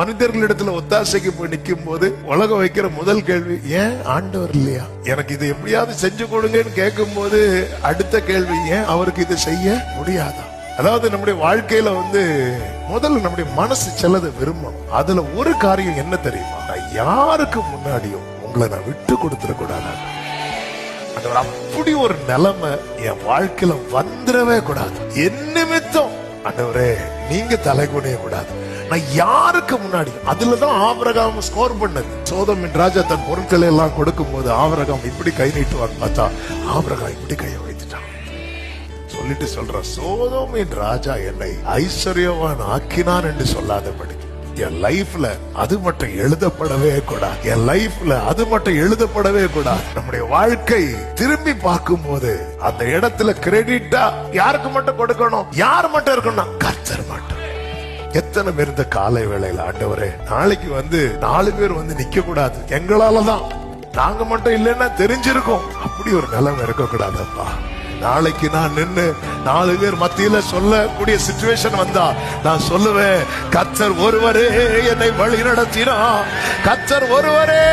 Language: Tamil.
மனிதர்களிடத்துல ஒத்தாசைக்கு போய் நிக்கும் போது உலகம் வைக்கிற முதல் கேள்வி ஏன் ஆண்டவர் இல்லையா? எனக்கு இது எப்படியாவது செஞ்சு கொடுங்கன்னு கேட்கும் போது அடுத்த கேள்வி ஏன் அவருக்கு இதை செய்ய முடியாதா? அதாவது நம்முடைய வாழ்க்கையில வந்து முதல்ல நம்முடைய மனசு செல்லதை விரும்பும். அதுல ஒரு காரியம் என்ன தெரியுமா? யாருக்கு முன்னாடியும் உங்களை நான் விட்டு கொடுத்துட கூடாது? அப்படி ஒரு நிலைமை என் வாழ்க்கையில வந்துடவே கூடாது. என் நிமித்தம் அடவரே நீங்க தலை குனிய கூடாது. நான் யாருக்கு முன்னாடி அதுலதான் ஆபரகாம் ஸ்கோர் பண்ணது. சோதமின் ராஜா தன் பொருட்களை எல்லாம் கொடுக்கும் போது ஆபரகாம் இப்படி கை நீட்டுவான்னு பார்த்தா ஆபரகாம் இப்படி கையை வைத்துட்டான். சொல்லிட்டு சொல்ற சோதமின் ராஜா என்னை ஐஸ்வர்யவான் ஆக்கினான் என்று சொல்லாதபடி. என் லைஃப்ல அது மட்டும் எழுதப்படவே கூடாது. என் லைஃப்ல அது மட்டும் எழுதப்படவே கூடாது. நம்முடைய வாழ்க்கை திரும்பி பார்க்கும் போது அந்த இடத்துல கிரெடிட்டா யாருக்கு மட்டும் கொடுக்கணும்? யார் மட்டும் இருக்கணும் கர்த்தர் மட்டும். எத்தனை பேர் இந்த காலை வேளையில ஆண்டவரே நாளைக்கு வந்து நாலு பேர் வந்து நிக்க கூடாது எங்களாலதான். நாங்க மட்டும் இல்லைன்னா தெரிஞ்சிருக்கோம். அப்படி ஒரு நிலைமை இருக்க கூடாதப்பா நாளைக்கு நான் நின்னு நாலு பேர் மத்தியில சொல்லக்கூடிய சுச்சுவேஷன் வந்தா நான் சொல்லுவேன் கத்தர் ஒருவரே என்னை வழி நடத்தினா கத்தர் ஒருவரே